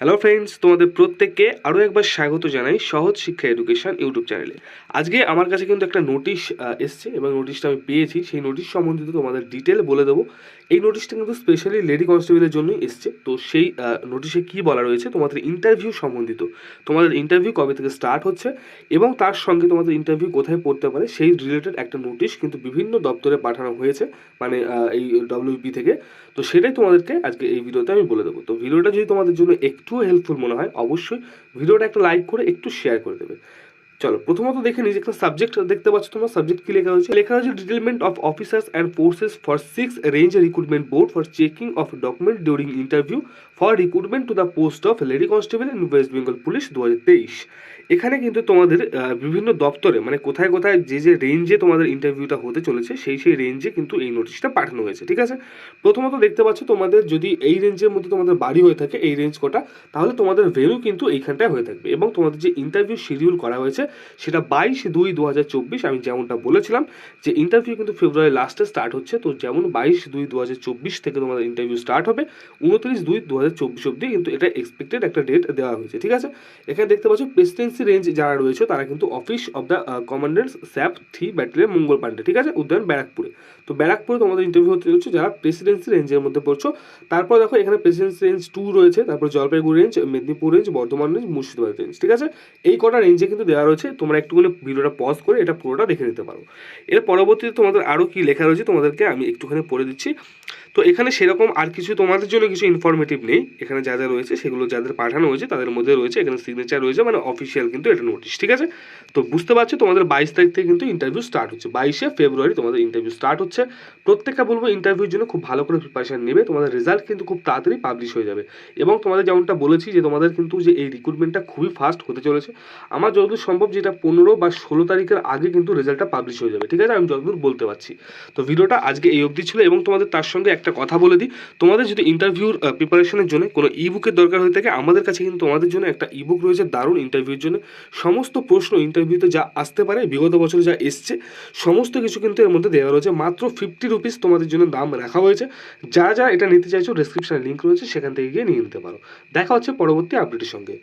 Hello friends তোমাদের প্রত্যেককে আরও একবার স্বাগত জানাই সহজ শিক্ষা এডুকেশন ইউটিউব চ্যানেলে আজকে আমার কাছে কিন্তু একটা নোটিশ এসছে এবং নোটিশটা আমি পেয়েছি। সেই নোটিশ সম্বন্ধিত তোমাদের ডিটেল বলে দেবো। এই নোটিশটা কিন্তু স্পেশালি লেডি কনস্টেবলের জন্যই এসছে। তো সেই নোটিশে কী বলা রয়েছে? তোমাদের ইন্টারভিউ সম্বন্ধিত। তোমাদের ইন্টারভিউ কবে থেকে স্টার্ট হচ্ছে এবং তার সঙ্গে তোমাদের ইন্টারভিউ কোথায় পড়তে পারে সেই রিলেটেড একটা নোটিশ কিন্তু বিভিন্ন দপ্তরে পাঠানো হয়েছে মানে এই ডব্লিউপি থেকে। তো সেটাই তোমাদেরকে আজকে এই ভিডিওতে আমি বলে দেবো। তো ভিডিওটা যদি তোমাদের জন্য একটু হেল্পফুল মনে হয় অবশ্যই ভিডিওটা একটা লাইক করে একটু শেয়ার করে দেবে। চলো, প্রথমত দেখে নিই একটা সাবজেক্ট দেখতে পাচ্ছ তোমরা সাবজেক্ট কি লেখা হয়েছে? লেখা হয়েছে detailment of officers and forces for six range recruitment board for checking of document during interview for recruitment to the post of lady constable in West Bengal police দু হাজার তেইশ। এখানে কিন্তু তোমাদের বিভিন্ন দপ্তরে মানে কোথায় কোথায় যে যে রেঞ্জে তোমাদের ইন্টারভিউটা হতে চলেছে, সেই সেই রেঞ্জে কিন্তু এই নোটিশটা পাঠানো হয়েছে, ঠিক আছে? প্রথমত দেখতে পাচ্ছ তোমাদের, যদি এই রেঞ্জের মধ্যে তোমাদের বাড়ি হয়ে থাকে, এই রেঞ্জ কোটা, তাহলে তোমাদের ভেনু কিন্তু এইখানটায় হয়ে থাকবে এবং তোমাদের যে ইন্টারভিউ শিডিউল করা হয়েছে সেটা বাইশ দুই দু হাজার চব্বিশ, আমি যেমনটা বলেছিলাম যে ইন্টারভিউ কিন্তু ফেব্রুয়ারি লাস্টে স্টার্ট হচ্ছে, তো যেমন বাইশ দুই দু হাজার চব্বিশ থেকে তোমাদের ইন্টারভিউ স্টার্ট হবে, উনত্রিশ দুই দু হাজার চব্বিশ অব্দি কিন্তু এটা এক্সপেক্টেড একটা ডেট দেওয়া হয়েছে, ঠিক আছে? এখানে দেখতে পাচ্ছ প্রেসিডেন্সি রেঞ্জ যারা রয়েছে, তারা কিন্তু office of the commandants SAP three battalion Mangal Pandey ঠিক আছে? উদ্যান ব্যারাকপুরে। তো ব্যারাকপুরে তোমাদের ইন্টারভিউ হতে চলছে যারা প্রেসিডেন্সি রেঞ্জের মধ্যে পড়ছো। তারপর দেখো এখানে প্রেসিডেন্সি রেঞ্জ টু রয়েছে, তারপর Jalpaiguri range Medinipur range Bardhaman range Murshidabad range ঠিক আছে? এই কটা রেঞ্জে কিন্তু দেওয়া রয়েছে তোমরা একটুখানি ভিডিওটা পজ করে এটা পুরোটা দেখে নিতে পারো। এর পরবর্তীতে তোমাদের আরও কি লেখা রয়েছে তোমাদেরকে আমি একটুখানি পড়ে দিচ্ছি। তো এখানে সেরকম আর কিছু তোমাদের জন্য কিছু ইনফরমেটিভ নেই। এখানে যা যা রয়েছে সেগুলো যাদের পাঠানো হয়েছে তাদের মধ্যে রয়েছে, এখানে সিগনেচার রয়েছে মানে অফিসিয়াল কিন্তু এটা নোটিশ ঠিক আছে? তো বুঝতে পারছ তোমাদের বাইশ তারিখ থেকে কিন্তু ইন্টারভিউ স্টার্ট হচ্ছে। বাইশে ফেব্রুয়ারি তোমাদের ইন্টারভিউ স্টার্ট হচ্ছে। প্রত্যেকটা বলব ইন্টারভিউর জন্য খুব ভালো করে প্রিপারেশান নেবে। তোমাদের রেজাল্ট কিন্তু খুব তাড়াতাড়ি পাবলিশ হয়ে যাবে। এবং তোমাদের যেমনটা বলেছি যে তোমাদের কিন্তু যে এই রিক্রুটমেন্টটা খুবই ফাস্ট হতে চলেছে। আমার যতদূর সম্ভব যেটা পনেরো বা ষোলো তারিখের আগে কিন্তু রেজাল্টটা পাবলিশ হয়ে যাবে, ঠিক আছে? আমি যতদূর বলতে পারছি। তো ভিডিওটা আজকে এই অবধি ছিল এবং তোমাদের তার সঙ্গে একটা কথা বলে দিই। তোমাদের যদি ইন্টারভিউর প্রিপারেশনের জন্য কোনো ইবুকের দরকার হয়ে থাকে, আমাদের কাছে কিন্তু তোমাদের জন্য একটা ইবুক রয়েছে দারুণ ইন্টারভিউর জন্য। সমস্ত প্রশ্ন ইন্টারভিউতে যা আসতে পারে, বিগত বছরে যা এসছে, সমস্ত কিছু কিন্তু এর মধ্যে দেওয়া রয়েছে। মাত্র ফিফটি রুপিস তোমাদের জন্য দাম রাখা হয়েছে। যা যা এটা নিতে চাইছো ডেসক্রিপশনে লিঙ্ক রয়েছে, সেখান থেকে গিয়ে নিয়ে নিতে পারো। দেখা হচ্ছে পরবর্তী আপডেটের সঙ্গে।